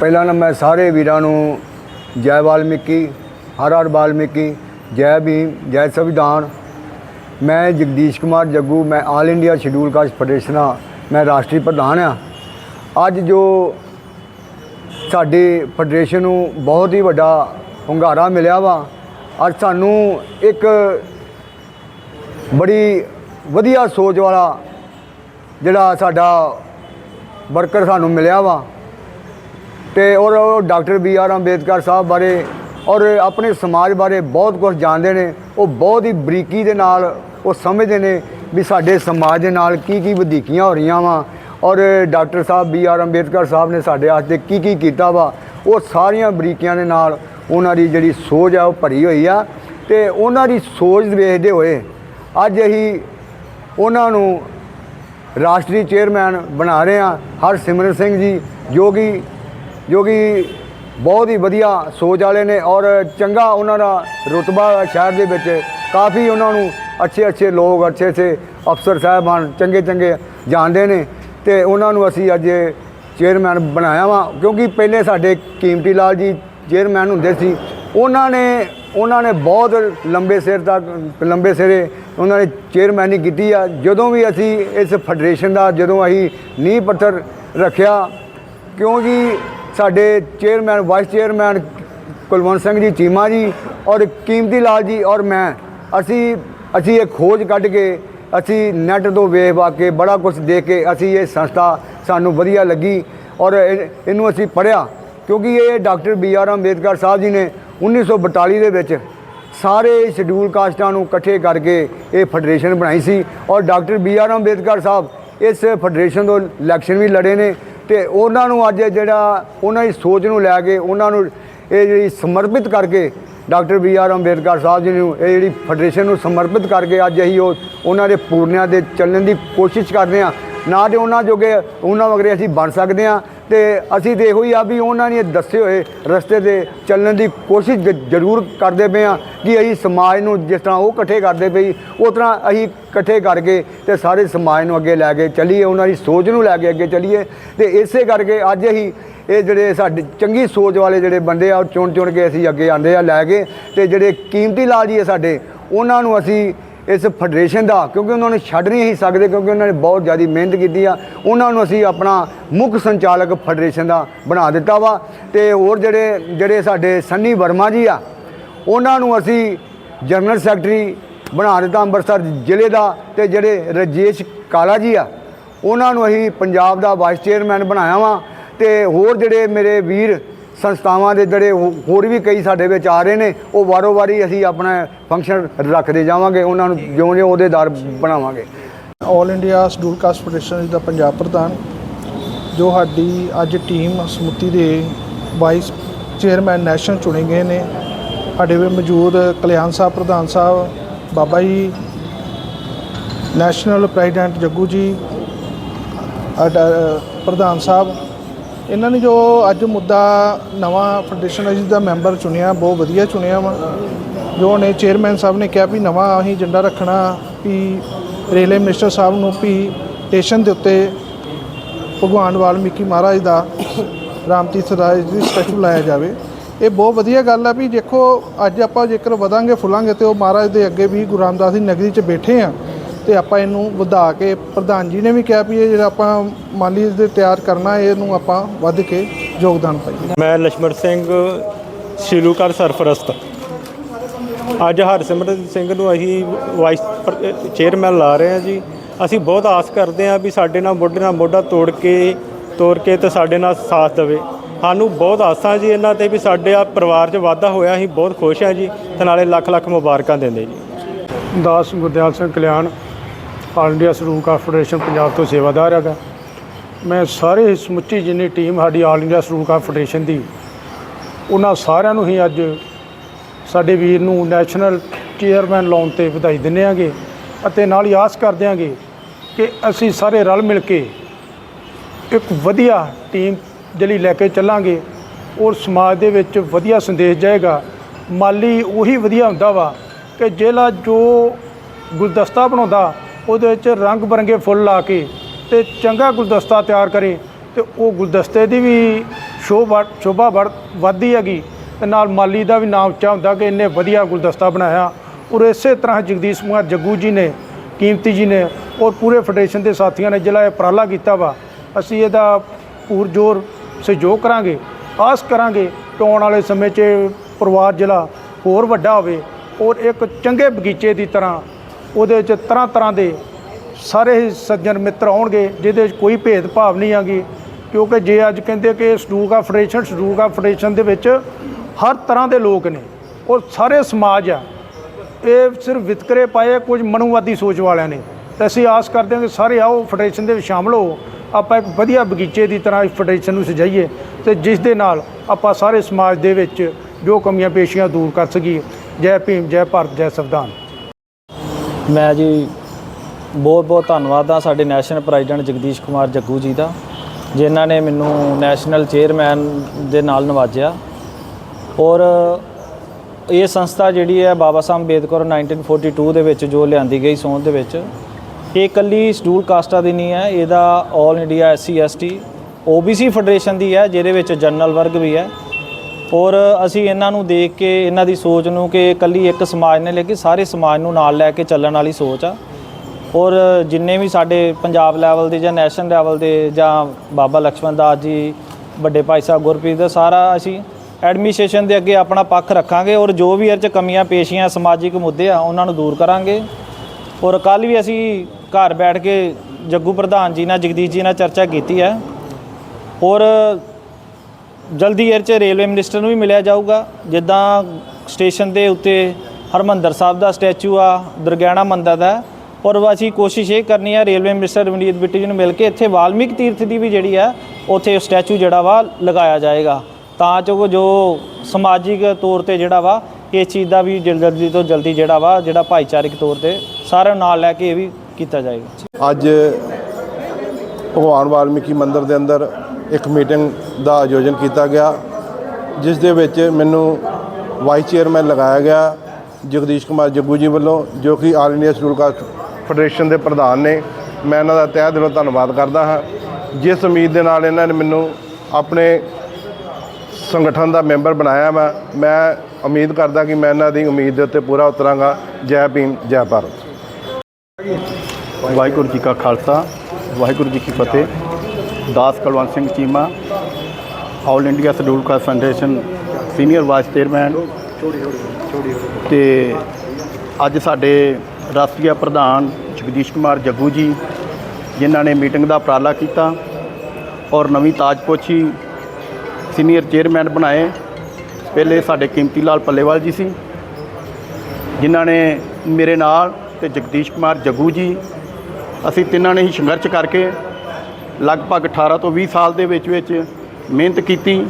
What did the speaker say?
ਪਹਿਲਾਂ ਨਾ ਮੈਂ ਸਾਰੇ ਵੀਰਾਂ ਨੂੰ ਜੈ ਵਾਲਮੀਕੀ, ਹਰ ਹਰ ਵਾਲਮੀਕੀ, ਜੈ ਭੀਮ, ਜੈ ਸੰਵਿਧਾਨ। ਮੈਂ ਜਗਦੀਸ਼ ਕੁਮਾਰ ਜੱਗੂ, ਮੈਂ all India schedule caste federation ਆ ਮੈਂ ਰਾਸ਼ਟਰੀ ਪ੍ਰਧਾਨ ਆ ਅੱਜ ਜੋ ਸਾਡੇ ਫੈਡਰੇਸ਼ਨ ਨੂੰ ਬਹੁਤ ਹੀ ਵੱਡਾ ਹੁੰਗਾਰਾ ਮਿਲਿਆ ਵਾ, ਅੱਜ ਸਾਨੂੰ ਇੱਕ ਬੜੀ ਵਧੀਆ ਸੋਚ ਵਾਲਾ ਜਿਹੜਾ ਸਾਡਾ ਵਰਕਰ ਸਾਨੂੰ ਮਿਲਿਆ ਵਾ ਤੇ ਔਰ ਉਹ doctor B R Ambedkar Sahib ਬਾਰੇ ਔਰ ਆਪਣੇ ਸਮਾਜ ਬਾਰੇ ਬਹੁਤ ਕੁਝ ਜਾਣਦੇ ਨੇ, ਉਹ ਬਹੁਤ ਹੀ ਬਰੀਕੀ ਦੇ ਨਾਲ ਉਹ ਸਮਝਦੇ ਨੇ ਵੀ ਸਾਡੇ ਸਮਾਜ ਦੇ ਨਾਲ ਕੀ ਕੀ ਵਧੀਕੀਆਂ ਹੋ ਰਹੀਆਂ ਵਾ। ਔਰ doctor Sahib B R Ambedkar Sahib ਨੇ ਸਾਡੇ ਵਾਸਤੇ ਕੀ ਕੀ ਕੀਤਾ ਵਾ, ਉਹ ਸਾਰੀਆਂ ਬਰੀਕੀਆਂ ਦੇ ਨਾਲ ਉਹਨਾਂ ਦੀ ਜਿਹੜੀ ਸੋਚ ਆ ਉਹ ਭਰੀ ਹੋਈ ਆ ਤੇ ਉਹਨਾਂ ਦੀ ਸੋਚ ਵੇਖਦੇ ਹੋਏ ਅੱਜ ਅਸੀਂ ਉਹਨਾਂ ਨੂੰ ਰਾਸ਼ਟਰੀ ਚੇਅਰਮੈਨ ਬਣਾ ਰਹੇ ਹਾਂ ਹਰਸਿਮਰਨ ਸਿੰਘ ਜੀ, ਜੋ ਕਿ ਜੋ ਕਿ ਬਹੁਤ ਹੀ ਵਧੀਆ ਸੋਚ ਵਾਲੇ ਨੇ ਔਰ ਚੰਗਾ ਉਹਨਾਂ ਦਾ ਰੁਤਬਾ ਸ਼ਹਿਰ ਦੇ ਵਿੱਚ ਕਾਫੀ ਉਹਨਾਂ ਨੂੰ ਅੱਛੇ ਅੱਛੇ ਲੋਕ, ਅੱਛੇ ਅੱਛੇ ਅਫਸਰ ਸਾਹਿਬਾਨ ਚੰਗੇ ਚੰਗੇ ਜਾਣਦੇ ਨੇ ਤੇ ਉਹਨਾਂ ਨੂੰ ਅਸੀਂ ਅੱਜ ਚੇਅਰਮੈਨ ਬਣਾਇਆ ਵਾ ਕਿਉਂਕਿ ਪਹਿਲੇ ਸਾਡੇ ਕੀਮਤੀ ਲਾਲ ਜੀ ਚੇਅਰਮੈਨ ਹੁੰਦੇ ਸੀ, ਉਹਨਾਂ ਨੇ ਉਹਨਾਂ ਨੇ ਬਹੁਤ ਲੰਬੇ ਸਿਰ ਤੱਕ, ਲੰਬੇ ਸਿਰੇ ਉਹਨਾਂ ਨੇ ਚੇਅਰਮੈਨੀ ਕੀਤੀ ਆ। ਜਦੋਂ ਵੀ ਅਸੀਂ ਇਸ ਫੈਡਰੇਸ਼ਨ ਦਾ, ਜਦੋਂ ਅਸੀਂ ਨੀਂਹ ਪੱਥਰ ਰੱਖਿਆ, ਕਿਉਂਕਿ ਸਾਡੇ chairman vice chairman Kulwant Singh ji, Cheema ji ਔਰ ਕੀਮਤੀ ਲਾਲ ਜੀ ਔਰ ਮੈਂ, ਅਸੀਂ ਅਸੀਂ ਇਹ ਖੋਜ ਕੱਢ ਕੇ, ਅਸੀਂ ਨੈਟ ਤੋਂ ਵੇਖ ਵਾ ਕੇ, ਬੜਾ ਕੁਝ ਦੇਖ ਕੇ, ਅਸੀਂ ਇਹ ਸੰਸਥਾ ਸਾਨੂੰ ਵਧੀਆ ਲੱਗੀ ਔਰ ਇਹ- ਇਹਨੂੰ ਅਸੀਂ ਪੜ੍ਹਿਆ ਕਿਉਂਕਿ ਇਹ doctor B R Ambedkar Sahib ji ਨੇ 1942 ਦੇ ਵਿੱਚ ਸਾਰੇ ਸ਼ਡਿਊਲ ਕਾਸਟਾਂ ਨੂੰ ਇਕੱਠੇ ਕਰਕੇ ਇਹ ਫੈਡਰੇਸ਼ਨ ਬਣਾਈ ਸੀ ਔਰ doctor B R Ambedkar Sahib ਇਸ ਫੈਡਰੇਸ਼ਨ ਤੋਂ ਇਲੈਕਸ਼ਨ ਵੀ ਲੜੇ ਨੇ ਤੇ ਉਹਨਾਂ ਨੂੰ ਅੱਜ ਜਿਹੜਾ ਉਹਨਾਂ ਦੀ ਸੋਚ ਨੂੰ ਲੈ ਕੇ ਉਹਨਾਂ ਨੂੰ ਇਹ ਜਿਹੜੀ ਸਮਰਪਿਤ ਕਰਕੇ doctor B R Ambedkar Sahib ji ਨੂੰ ਇਹ ਜਿਹੜੀ ਫੈਡਰੇਸ਼ਨ ਨੂੰ ਸਮਰਪਿਤ ਕਰਕੇ ਅੱਜ ਅਸੀਂ ਉਹ ਉਹਨਾਂ ਦੇ ਪੂਰਨਿਆਂ ਦੇ ਚੱਲਣ ਦੀ ਕੋਸ਼ਿਸ਼ ਕਰਦੇ ਹਾਂ। ਨਾ ਤੇ ਉਹਨਾਂ ਜੋਗੇ ਉਹਨਾਂ ਵਗਰੇ ਅਸੀਂ ਬਣ ਸਕਦੇ ਹਾਂ। ਤੇ ਅਸੀਂ ਤੇ ਇਹੋ ਹੀ ਆ ਵੀ ਉਹਨਾਂ ਨੇ ਦੱਸੇ ਹੋਏ ਰਸਤੇ ਤੇ ਚੱਲਣ ਦੀ ਕੋਸ਼ਿਸ਼ ਜ- ਜ਼ਰੂਰ ਕਰਦੇ ਪਏ ਆ ਕਿ ਅਸੀਂ ਸਮਾਜ ਨੂੰ ਜਿਸ ਤਰ੍ਹਾਂ ਉਹ ਇਕੱਠੇ ਕਰਦੇ ਪਈ ਉਸ ਤਰ੍ਹਾਂ ਅਸੀਂ ਇਕੱਠੇ ਕਰਕੇ ਤੇ ਸਾਰੇ ਸਮਾਜ ਨੂੰ ਅੱਗੇ ਲੈ ਕੇ ਚੱਲੀਏ, ਉਹਨਾਂ ਦੀ ਸੋਚ ਨੂੰ ਲੈ ਕੇ ਅੱਗੇ ਚੱਲੀਏ ਤੇ ਇਸੇ ਕਰਕੇ ਅੱਜ ਅਸੀਂ ਇਹ ਜਿਹੜੇ ਸਾਡੇ ਚੰਗੀ ਸੋਚ ਵਾਲੇ ਜਿਹੜੇ ਬੰਦੇ ਆ, ਉਹ ਚੁਣ ਚੁਣ ਕੇ ਅਸੀਂ ਅੱਗੇ ਆਂਦੇ ਆ ਲੈ ਕੇ ਤੇ ਜਿਹੜੇ ਕੀਮਤੀ ਲਾਲ ਜੀ ਆ ਸਾਡੇ, ਉਹਨਾਂ ਨੂੰ ਅਸੀਂ ਇਸ ਫੈਡਰੇਸ਼ਨ ਦਾ, ਕਿਉਂਕਿ ਉਹਨਾਂ ਨੂੰ ਛੱਡ ਨਹੀਂ ਹੀ ਸਕਦੇ, ਕਿਉਂਕਿ ਉਹਨਾਂ ਨੇ ਬਹੁਤ ਜ਼ਿਆਦਾ ਮਿਹਨਤ ਕੀਤੀ ਆ। ਉਹਨਾਂ ਨੂੰ ਅਸੀਂ ਆਪਣਾ ਮੁੱਖ ਸੰਚਾਲਕ ਫੈਡਰੇਸ਼ਨ ਦਾ ਬਣਾ ਦਿੱਤਾ ਵਾ। ਤੇ ਹੋਰ ਜਿਹੜੇ ਜਿਹੜੇ ਸਾਡੇ ਸੰਨੀ ਵਰਮਾ ਜੀ ਆ, ਉਹਨਾਂ ਨੂੰ ਅਸੀਂ ਜਨਰਲ ਸੈਕਟਰੀ ਬਣਾ ਦਿੱਤਾ ਅੰਮ੍ਰਿਤਸਰ ਜ਼ਿਲ੍ਹੇ ਦਾ। ਤੇ ਜਿਹੜੇ ਰਜੇਸ਼ ਕਾਲਾ ਜੀ ਆ, ਉਹਨਾਂ ਨੂੰ ਅਸੀਂ ਪੰਜਾਬ ਦਾ ਵਾਈਸ ਚੇਅਰਮੈਨ ਬਣਾਇਆ ਵਾ। ਤੇ ਹੋਰ ਜਿਹੜੇ ਮੇਰੇ ਵੀਰ ਸੰਸਥਾਵਾਂ ਦੇ ਜਿਹੜੇ ਹੋਰ ਵੀ ਕਈ ਸਾਡੇ ਵਿੱਚ ਆ ਰਹੇ ਨੇ, ਉਹ ਵਾਰੋ ਵਾਰੀ ਅਸੀਂ ਆਪਣਾ ਫੰਕਸ਼ਨ ਰੱਖਦੇ ਜਾਵਾਂਗੇ, ਉਹਨਾਂ ਨੂੰ ਜਿਉਂ ਜਿਉਂ ਅਹੁਦੇਦਾਰ ਬਣਾਵਾਂਗੇ। All India schedule caste federation ਦਾ ਪੰਜਾਬ ਪ੍ਰਧਾਨ ਜੋ ਸਾਡੀ ਅੱਜ ਟੀਮ ਸਮੁੱਤੀ ਦੇ ਵਾਈਸ ਚੇਅਰਮੈਨ ਨੈਸ਼ਨਲ ਚੁਣੇ ਗਏ ਨੇ। ਸਾਡੇ ਵਿੱਚ ਮੌਜੂਦ ਕਲਿਆਣ ਸਾਹਿਬ, ਪ੍ਰਧਾਨ ਸਾਹਿਬ, ਬਾਬਾ ਜੀ ਨੈਸ਼ਨਲ ਪ੍ਰੈਜ਼ੀਡੈਂਟ ਜੱਗੂ ਜੀ ਪ੍ਰਧਾਨ ਸਾਹਿਬ ਇਹਨਾਂ ਨੇ ਜੋ ਅੱਜ ਮੁੱਦਾ ਨਵਾਂ ਫੈਡਰੇਸ਼ਨ ਅਸੀਂ ਦਾ ਮੈਂਬਰ ਚੁਣਿਆ, ਬਹੁਤ ਵਧੀਆ ਚੁਣਿਆ ਵਾ। ਜੋ ਨੇ ਚੇਅਰਮੈਨ ਸਾਹਿਬ ਨੇ ਕਿਹਾ ਵੀ ਨਵਾਂ ਅਸੀਂ ਏਜੰਡਾ ਰੱਖਣਾ, ਵੀ ਰੇਲਵੇ ਮਿਨਿਸਟਰ ਸਾਹਿਬ ਨੂੰ ਵੀ ਸਟੇਸ਼ਨ ਦੇ ਉੱਤੇ ਭਗਵਾਨ ਵਾਲਮੀਕੀ ਮਹਾਰਾਜ ਦਾ, ਰਾਮਤੀਰਥ ਰਾਜ ਦੀ ਸਟੈਚੂ ਲਾਇਆ ਜਾਵੇ। ਇਹ ਬਹੁਤ ਵਧੀਆ ਗੱਲ ਆ ਵੀ ਦੇਖੋ, ਅੱਜ ਆਪਾਂ ਜੇਕਰ ਵਧਾਂਗੇ, ਫੁੱਲਾਂਗੇ ਤੇ ਉਹ ਮਹਾਰਾਜ ਦੇ ਅੱਗੇ ਵੀ ਗੁਰੂ ਰਾਮਦਾਸ ਦੀ ਨਗਰੀ 'ਚ ਬੈਠੇ ਆ ਤੇ ਆਪਾਂ ਇਹਨੂੰ ਵਧਾ ਕੇ ਪ੍ਰਧਾਨ ਜੀ ਨੇ ਵੀ ਕਿਹਾ ਵੀ ਇਹ ਜਿਹੜਾ ਆਪਾਂ ਮਾਲੀ ਇਸ ਦੇ ਤਿਆਰ ਕਰਨਾ ਇਹਨੂੰ ਆਪਾਂ ਵੱਧ ਕੇ ਯੋਗਦਾਨ ਪਾਈ ਮੈਂ ਲక్ష్ਮਣ ਸਿੰਘ ਸ਼ਿਲੂਕਰ ਸਰਪ੍ਰਸਤ। ਅੱਜ ਹਰਸਿਮਰਤ ਸਿੰਘ ਨੂੰ ਅਸੀਂ ਵਾਈਸ ਚੇਅਰਮੈਨ ਲਾ ਰਹੇ ਹਾਂ ਜੀ। ਅਸੀਂ ਬਹੁਤ ਆਸ ਕਰਦੇ ਹਾਂ ਵੀ ਸਾਡੇ ਨਾਲ ਮੋਢੇ ਨਾਲ ਮੋਢਾ ਤੋੜ ਕੇ ਤੋੜ ਕੇ ਤੇ ਸਾਡੇ ਨਾਲ ਸਾਥ ਦੇਵੇ। ਸਾਨੂੰ ਬਹੁਤ ਆਸਾਂ ਜੀ ਇਹਨਾਂ ਤੇ ਵੀ ਸਾਡੇ ਆ ਪਰਿਵਾਰ 'ਚ ਵਾਧਾ ਹੋਇਆ ਅਸੀਂ ਬਹੁਤ ਖੁਸ਼ ਹਾਂ ਜੀ ਤੇ ਨਾਲੇ ਲੱਖ ਲੱਖ ਮੁਬਾਰਕਾਂ ਦਿੰਦੇ ਜੀ। ਦਾਸ ਗੁਰਦਿਆਲ ਸਿੰਘ ਕਲਿਆਣ ਆਲ ਇੰਡੀਆ ਸਰੂਕ ਫੈਡਰੇਸ਼ਨ ਪੰਜਾਬ ਤੋਂ ਸੇਵਾਦਾਰ ਹੈਗਾ। ਮੈਂ ਸਾਰੇ ਸਮੁੱਚੀ ਜਿੰਨੀ ਟੀਮ ਸਾਡੀ ਆਲ ਇੰਡੀਆ ਸਰੂਕ ਫੈਡਰੇਸ਼ਨ ਦੀ, ਉਹਨਾਂ ਸਾਰਿਆਂ ਨੂੰ ਹੀ ਅੱਜ ਸਾਡੇ ਵੀਰ ਨੂੰ ਨੈਸ਼ਨਲ ਚੇਅਰਮੈਨ ਲਾਉਣ ਤੇ ਵਧਾਈ ਦਿੰਦੇ ਆਂਗੇ ਅਤੇ ਨਾਲ ਹੀ ਆਸ ਕਰਦੇ ਆਂਗੇ ਕਿ ਅਸੀਂ ਸਾਰੇ ਰਲ ਮਿਲ ਕੇ ਇੱਕ ਵਧੀਆ ਟੀਮ ਜਿਹੜੀ ਲੈ ਕੇ ਚੱਲਾਂਗੇ, ਔਰ ਸਮਾਜ ਦੇ ਵਿੱਚ ਵਧੀਆ ਸੰਦੇਸ਼ ਜਾਏਗਾ। ਮਾਲੀ ਉਹੀ ਵਧੀਆ ਹੁੰਦਾ ਵਾ ਕਿ ਜਿਹੜਾ ਜੋ ਗੁਲਦਸਤਾ ਬਣਾਉਂਦਾ ਉਹਦੇ ਵਿੱਚ ਰੰਗ ਬਰੰਗੇ ਫੁੱਲ ਲਾ ਕੇ ਤੇ ਚੰਗਾ ਗੁਲਦਸਤਾ ਤਿਆਰ ਕਰੇ ਤੇ ਉਹ ਗੁਲਦਸਤੇ ਦੀ ਵੀ ਸ਼ੋਭਾ ਸ਼ੋਭਾ ਵੜ, ਵੱਧਦੀ ਹੈਗੀ ਤੇ ਨਾਲ ਮਾਲੀ ਦਾ ਵੀ ਨਾਮ ਉੱਚਾ ਹੁੰਦਾ ਕਿ ਇੰਨੇ ਵਧੀਆ ਗੁਲਦਸਤਾ ਬਣਾਇਆ। ਔਰ ਇਸੇ ਤਰ੍ਹਾਂ ਜਗਦੀਸ਼ ਕੁਮਾਰ ਜੱਗੂ ਜੀ ਨੇ, ਕੀਮਤੀ ਜੀ ਨੇ ਔਰ ਪੂਰੇ ਫੈਡਰੇਸ਼ਨ ਦੇ ਸਾਥੀਆਂ ਨੇ ਜਿਹੜਾ ਇਹ ਉਪਰਾਲਾ ਕੀਤਾ ਵਾ, ਅਸੀਂ ਇਹਦਾ ਪੂਰ ਜ਼ੋਰ ਸਹਿਯੋਗ ਕਰਾਂਗੇ। ਆਸ ਕਰਾਂਗੇ ਕਿ ਆਉਣ ਵਾਲੇ ਸਮੇਂ 'ਚ ਪਰਿਵਾਰ ਜ਼ਿਲ੍ਹਾ ਹੋਰ ਵੱਡਾ ਹੋਵੇ ਔਰ ਇੱਕ ਚੰਗੇ ਬਗੀਚੇ ਦੀ ਤਰ੍ਹਾਂ ਉਹਦੇ ਵਿੱਚ ਤਰ੍ਹਾਂ ਤਰ੍ਹਾਂ ਦੇ ਸਾਰੇ ਹੀ ਸੱਜਣ ਮਿੱਤਰ ਆਉਣਗੇ, ਜਿਹਦੇ ਵਿੱਚ ਕੋਈ ਭੇਦਭਾਵ ਨਹੀਂ ਆਗੀ ਕਿਉਂਕਿ ਜੇ ਅੱਜ ਕਹਿੰਦੇ ਕਿ ਸਟੂਕਾ ਫੈਡਰੇਸ਼ਨ ਸਟੂਕਾ ਫੈਡਰੇਸ਼ਨ ਦੇ ਵਿੱਚ ਹਰ ਤਰ੍ਹਾਂ ਦੇ ਲੋਕ ਨੇ ਔਰ ਸਾਰੇ ਸਮਾਜ ਆ। ਇਹ ਸਿਰਫ ਵਿਤਕਰੇ ਪਾਏ ਕੁਝ ਮਨੁਵਾਦੀ ਸੋਚ ਵਾਲਿਆਂ ਨੇ। ਤੇ ਅਸੀਂ ਆਸ ਕਰਦੇ ਹਾਂ ਕਿ ਸਾਰੇ ਆਓ ਫੈਡਰੇਸ਼ਨ ਦੇ ਵਿੱਚ ਸ਼ਾਮਲ ਹੋ ਆਪਾਂ ਇੱਕ ਵਧੀਆ ਬਗੀਚੇ ਦੀ ਤਰ੍ਹਾਂ ਇਸ ਫੈਡਰੇਸ਼ਨ ਨੂੰ ਸਜਾਈਏ ਤੇ ਜਿਸ ਦੇ ਨਾਲ ਆਪਾਂ ਸਾਰੇ ਸਮਾਜ ਦੇ ਵਿੱਚ ਜੋ ਕਮੀਆਂ ਪੇਸ਼ੀਆਂ ਦੂਰ ਕਰ ਸਕੀਏ। ਜੈ ਭੀਮ, ਜੈ ਭਾਰਤ, ਜੈ ਸੰਵਿਧਾਨ। ਮੈਂ ਜੀ ਬਹੁਤ ਬਹੁਤ ਧੰਨਵਾਦ ਆ ਸਾਡੇ ਨੈਸ਼ਨਲ ਪ੍ਰੈਜ਼ੀਡੈਂਟ ਜਗਦੀਸ਼ ਕੁਮਾਰ ਜੱਗੂ ਜੀ ਦਾ, ਜਿਨ੍ਹਾਂ ਨੇ ਮੈਨੂੰ ਨੈਸ਼ਨਲ ਚੇਅਰਮੈਨ ਦੇ ਨਾਲ ਨਵਾਜਿਆ। ਔਰ ਇਹ ਸੰਸਥਾ ਜਿਹੜੀ ਹੈ ਬਾਬਾ ਸਾਹਿਬ ਅੰਬੇਦਕਰ 1942 ਦੇ ਵਿੱਚ ਜੋ ਲਿਆਂਦੀ ਗਈ ਸੋਧ ਦੇ ਵਿੱਚ, ਇਹ ਇਕੱਲੀ ਸ਼ਡਿਊਲ ਕਾਸਟਾਂ ਦੀ ਨਹੀਂ ਹੈ, ਇਹਦਾ 올 India SC ST OBC federation ਦੀ ਹੈ, ਜਿਹਦੇ ਵਿੱਚ ਜਨਰਲ ਵਰਗ ਵੀ ਹੈ। ਔਰ ਅਸੀਂ ਇਹਨਾਂ ਨੂੰ ਦੇਖ ਕੇ, ਇਹਨਾਂ ਦੀ ਸੋਚ ਨੂੰ ਕਿ ਇਕੱਲੀ ਇੱਕ ਸਮਾਜ ਨੇ ਲੈ ਕੇ ਸਾਰੇ ਸਮਾਜ ਨੂੰ ਨਾਲ ਲੈ ਕੇ ਚੱਲਣ ਵਾਲੀ ਸੋਚ ਆ। ਔਰ ਜਿੰਨੇ ਵੀ ਸਾਡੇ ਪੰਜਾਬ ਲੈਵਲ ਦੇ ਜਾਂ ਨੈਸ਼ਨਲ ਲੈਵਲ ਦੇ ਜਾਂ ਬਾਬਾ ਲਕਸ਼ਮਣ ਦਾਸ ਜੀ, ਵੱਡੇ ਭਾਈ ਸਾਹਿਬ ਗੁਰਪ੍ਰੀਤ ਦਾ ਸਾਰਾ ਅਸੀਂ ਐਡਮਿਨਿਸਟ੍ਰੇਸ਼ਨ ਦੇ ਅੱਗੇ ਆਪਣਾ ਪੱਖ ਰੱਖਾਂਗੇ ਔਰ ਜੋ ਵੀ ਇਹ ਚ ਕਮੀਆਂ, ਪੇਸ਼ੀਆਂ, ਸਮਾਜਿਕ ਮੁੱਦੇ ਆ, ਉਹਨਾਂ ਨੂੰ ਦੂਰ ਕਰਾਂਗੇ। ਔਰ ਕੱਲ ਵੀ ਅਸੀਂ ਘਰ ਬੈਠ ਕੇ ਜੱਗੂ ਪ੍ਰਧਾਨ ਜੀ ਨਾਲ, ਜਗਦੀਸ਼ ਜੀ ਨਾਲ ਚਰਚਾ ਕੀਤੀ ਹੈ। ਔਰ ਜਲਦੀ ਇਹ 'ਚ ਰੇਲਵੇ ਮਿਨਿਸਟਰ ਨੂੰ ਵੀ ਮਿਲਿਆ ਜਾਊਗਾ। ਜਿੱਦਾਂ ਸਟੇਸ਼ਨ ਦੇ ਉੱਤੇ ਹਰਮੰਦਰ ਸਾਹਿਬ ਦਾ ਸਟੈਚੂ ਆ, ਦੁਰਗਿਆਣਾ ਮੰਦਰ ਦਾ। ਔਰ ਅਸੀਂ ਕੋਸ਼ਿਸ਼ ਇਹ ਕਰਨੀ ਆ ਰੇਲਵੇ ਮਿਨਿਸਟਰ ਰਵਨੀਤ ਬਿੱਟੂ ਜੀ ਨੂੰ ਮਿਲ ਕੇ ਇੱਥੇ ਵਾਲਮੀਕ ਤੀਰਥ ਦੀ ਵੀ ਜਿਹੜੀ ਆ, ਉੱਥੇ ਸਟੈਚੂ ਜਿਹੜਾ ਵਾ ਲਗਾਇਆ ਜਾਏਗਾ। ਤਾਂ ਜੋ ਜੋ ਸਮਾਜਿਕ ਤੌਰ ਤੇ ਜਿਹੜਾ ਵਾ, ਇਸ ਚੀਜ਼ ਦਾ ਵੀ ਜਲ- ਜਲਦੀ ਤੋਂ ਜਲਦੀ ਜਿਹੜਾ ਵਾ, ਜਿਹੜਾ ਭਾਈਚਾਰਕ ਤੌਰ ਤੇ ਸਾਰਿਆਂ ਨੂੰ ਨਾਲ ਲੈ ਕੇ ਇਹ ਵੀ ਕੀਤਾ ਜਾਏਗਾ। ਅੱਜ ਭਗਵਾਨ ਵਾਲਮੀਕੀ ਮੰਦਿਰ ਦੇ ਅੰਦਰ ਇੱਕ ਮੀਟਿੰਗ ਦਾ ਆਯੋਜਨ ਕੀਤਾ ਗਿਆ, ਜਿਸ ਦੇ ਵਿੱਚ ਮੈਨੂੰ ਵਾਈਸ ਚੇਅਰਮੈਨ ਲਗਾਇਆ ਗਿਆ, ਜਗਦੀਸ਼ ਕੁਮਾਰ ਜੱਗੂ ਜੀ ਵੱਲੋਂ, ਜੋ ਕਿ all India schedule caste federation ਦੇ ਪ੍ਰਧਾਨ ਨੇ। ਮੈਂ ਇਹਨਾਂ ਦਾ ਤਹਿ ਦਿਲੋਂ ਧੰਨਵਾਦ ਕਰਦਾ ਹਾਂ। ਜਿਸ ਉਮੀਦ ਦੇ ਨਾਲ ਇਹਨਾਂ ਨੇ ਮੈਨੂੰ ਆਪਣੇ ਸੰਗਠਨ ਦਾ ਮੈਂਬਰ ਬਣਾਇਆ ਮੈਂ ਮੈਂ ਉਮੀਦ ਕਰਦਾ ਕਿ ਮੈਂ ਇਹਨਾਂ ਦੀ ਉਮੀਦ ਦੇ ਉੱਤੇ ਪੂਰਾ ਉਤਰਾਂਗਾ। ਜੈ ਭੀਮ, ਜੈ ਭਾਰਤ। ਵਾਹਿਗੁਰੂ ਜੀ ਕਾ ਖਾਲਸਾ, ਵਾਹਿਗੁਰੂ ਜੀ ਕੀ ਫਤਿਹ। ਦਾਸ Kulwant Singh Cheema all India schedule caste federation senior vice chairman ਤੇ ਅੱਜ ਸਾਡੇ ਰਾਸ਼ਟਰੀ ਪ੍ਰਧਾਨ ਜਗਦੀਸ਼ ਕੁਮਾਰ ਜੱਗੂ ਜੀ ਜਿਨ੍ਹਾਂ ਨੇ ਮੀਟਿੰਗ ਦਾ ਉਪਰਾਲਾ ਕੀਤਾ ਔਰ ਨਵੀਂ ਤਾਜਪੋਛੀ ਸੀਨੀਅਰ ਚੇਅਰਮੈਨ ਬਣਾਏ ਪਹਿਲੇ ਸਾਡੇ ਕੀਮਤੀ ਲਾਲ ਪੱਲੇਵਾਲ ਜੀ ਸੀ ਜਿਨ੍ਹਾਂ ਨੇ ਮੇਰੇ ਨਾਲ ਤੇ ਜਗਦੀਸ਼ ਕੁਮਾਰ ਜੱਗੂ ਜੀ ਅਸੀਂ ਤਿੰਨਾਂ ਨੇ ਹੀ ਸੰਘਰਸ਼ ਕਰਕੇ ਲਗਭਗ 18 ਤੋਂ 20 ਸਾਲ ਦੇ ਵਿੱਚ ਵਿੱਚ ਮਿਹਨਤ ਕੀਤੀ